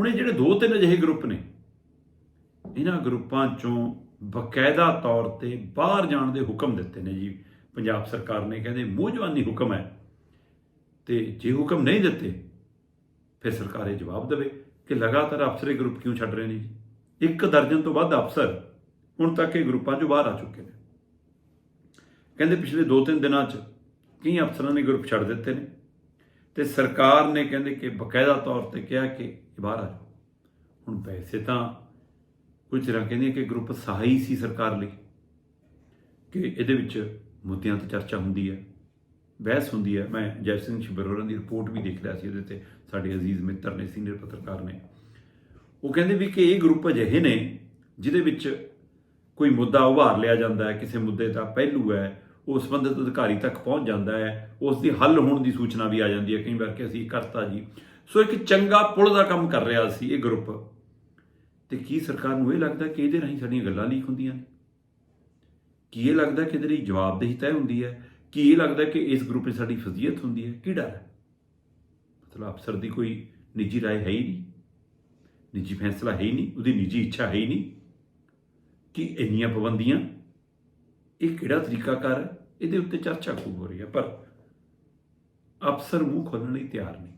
ਹੁਣ ਇਹ ਜਿਹੜੇ ਦੋ ਤਿੰਨ ਅਜਿਹੇ ਗਰੁੱਪ ਨੇ, ਇਹਨਾਂ ਗਰੁੱਪਾਂ ਚੋਂ ਬਕਾਇਦਾ ਤੌਰ ਤੇ ਬਾਹਰ ਜਾਣ ਦੇ ਹੁਕਮ ਦਿੱਤੇ ਨੇ ਜੀ। ਪੰਜਾਬ ਸਰਕਾਰ ਨੇ ਕਹਿੰਦੇ ਮੂੰਹ ਹੁਕਮ ਹੈ ਤੇ ਜੇ ਹੁਕਮ ਨਹੀਂ ਦਿੱਤੇ, ਫਿਰ ਸਰਕਾਰ ਇਹ ਜਵਾਬ ਦੇਵੇ ਕਿ ਲਗਾਤਾਰ ਅਫਸਰੇ ਗਰੁੱਪ ਕਿਉਂ ਛੱਡ ਰਹੇ ਨੇ ਜੀ? ਇੱਕ ਦਰਜਨ ਤੋਂ ਵੱਧ ਅਫਸਰ ਹੁਣ ਤੱਕ ਇਹ ਗਰੁੱਪਾਂ ਚੋਂ ਬਾਹਰ ਆ ਚੁੱਕੇ ਨੇ। ਕਹਿੰਦੇ ਪਿਛਲੇ 2-3 ਦਿਨਾਂ 'ਚ ਕਈ ਅਫਸਰਾਂ ਨੇ ਗਰੁੱਪ ਛੱਡ ਦਿੱਤੇ ਨੇ। ਤੇ ਸਰਕਾਰ ਨੇ ਕਹਿੰਦੇ ਕਿ ਬਕਾਇਦਾ ਤੌਰ ਤੇ ਕਿਹਾ ਕਿ ਇਹ ਬਾਹਰ ਆ ਜਾਓ। ਹੁਣ ਵੈਸੇ ਤਾਂ ਕੁਝ ਤਰ੍ਹਾਂ ਕਹਿੰਦੇ ਕਿ ਗਰੁੱਪ ਸਹਾਈ ਸੀ ਸਰਕਾਰ ਲਈ ਕਿ ਇਹਦੇ ਵਿੱਚ ਮੁੱਦਿਆਂ ਤੇ ਚਰਚਾ ਹੁੰਦੀ ਹੈ, ਬਹਿਸ ਹੁੰਦੀ ਹੈ। ਮੈਂ ਜੈ ਸਿੰਘ ਸ਼ਿਬਰੋਰਨ ਦੀ ਰਿਪੋਰਟ ਵੀ ਦੇਖ ਲਿਆ ਸੀ ਉਹਦੇ ਤੇ, ਸਾਡੇ ਅਜ਼ੀਜ਼ ਮਿੱਤਰ ਨੇ, ਸੀਨੀਅਰ ਪੱਤਰਕਾਰ ਨੇ। ਉਹ ਕਹਿੰਦੇ ਵੀ ਕਿ ਇਹ ਗਰੁੱਪ ਅਜਿਹੇ ਨੇ ਜਿਹਦੇ ਵਿੱਚ ਕੋਈ ਮੁੱਦਾ ਉਭਾਰ ਲਿਆ ਜਾਂਦਾ ਹੈ, ਕਿਸੇ ਮੁੱਦੇ ਦਾ ਪਹਿਲੂ ਹੈ ਉਹ ਸੰਬੰਧਿਤ ਅਧਿਕਾਰੀ ਤੱਕ ਪਹੁੰਚ ਜਾਂਦਾ ਹੈ ਉਸ ਦੀ ਹੱਲ ਹੋਣ ਦੀ ਸੂਚਨਾ ਵੀ ਆ ਜਾਂਦੀ ਹੈ, ਕਈ ਵਾਰ ਕਿ ਅਸੀਂ ਕਰਤਾ ਜੀ। ਸੋ ਇੱਕ ਚੰਗਾ ਪੁਲ ਦਾ ਕੰਮ ਕਰ ਰਿਹਾ ਸੀ ਇਹ ਗਰੁੱਪ। ਤੇ ਕੀ ਸਰਕਾਰ ਨੂੰ ਇਹ ਲੱਗਦਾ ਕਿ ਇਹਦੇ ਰਾਹੀਂ ਸਾਡੀਆਂ ਗੱਲਾਂ ਲੀਕ ਹੁੰਦੀਆਂ ਨੇ? ਕੀ ਇਹ ਲੱਗਦਾ ਕਿ ਇਹਦੇ ਲਈ ਜਵਾਬਦੇਹੀ ਤੈਅ ਹੁੰਦੀ ਹੈ? ਕੀ ਇਹ ਲੱਗਦਾ ਕਿ ਇਸ ਗਰੁੱਪ 'ਚ ਸਾਡੀ ਫਜ਼ੀਅਤ ਹੁੰਦੀ ਹੈ? ਕੀ ਡਰ ਹੈ? ਮਤਲਬ ਅਫਸਰ ਦੀ ਕੋਈ ਨਿੱਜੀ ਰਾਏ ਹੈ ਹੀ ਨਹੀਂ। ਨਿੱਜੀ ਫੈਸਲਾ ਹੈ ਹੀ ਨਹੀਂ, ਉਹਦੀ ਨਿੱਜੀ ਇੱਛਾ ਹੈ ਹੀ ਨਹੀਂ ਕਿ ਇੰਨੀਆਂ ਪਾਬੰਦੀਆਂ ਇਹ ਕਿਹੜਾ ਤਰੀਕਾਕਾਰ ਹੈ ਇਹਦੇ ਉੱਤੇ ਚਰਚਾ ਖੂਬ ਹੋ ਰਹੀ ਹੈ, ਪਰ ਅਫਸਰ ਮੂੰਹ ਖੋਲਣ ਲਈ ਤਿਆਰ ਨਹੀਂ।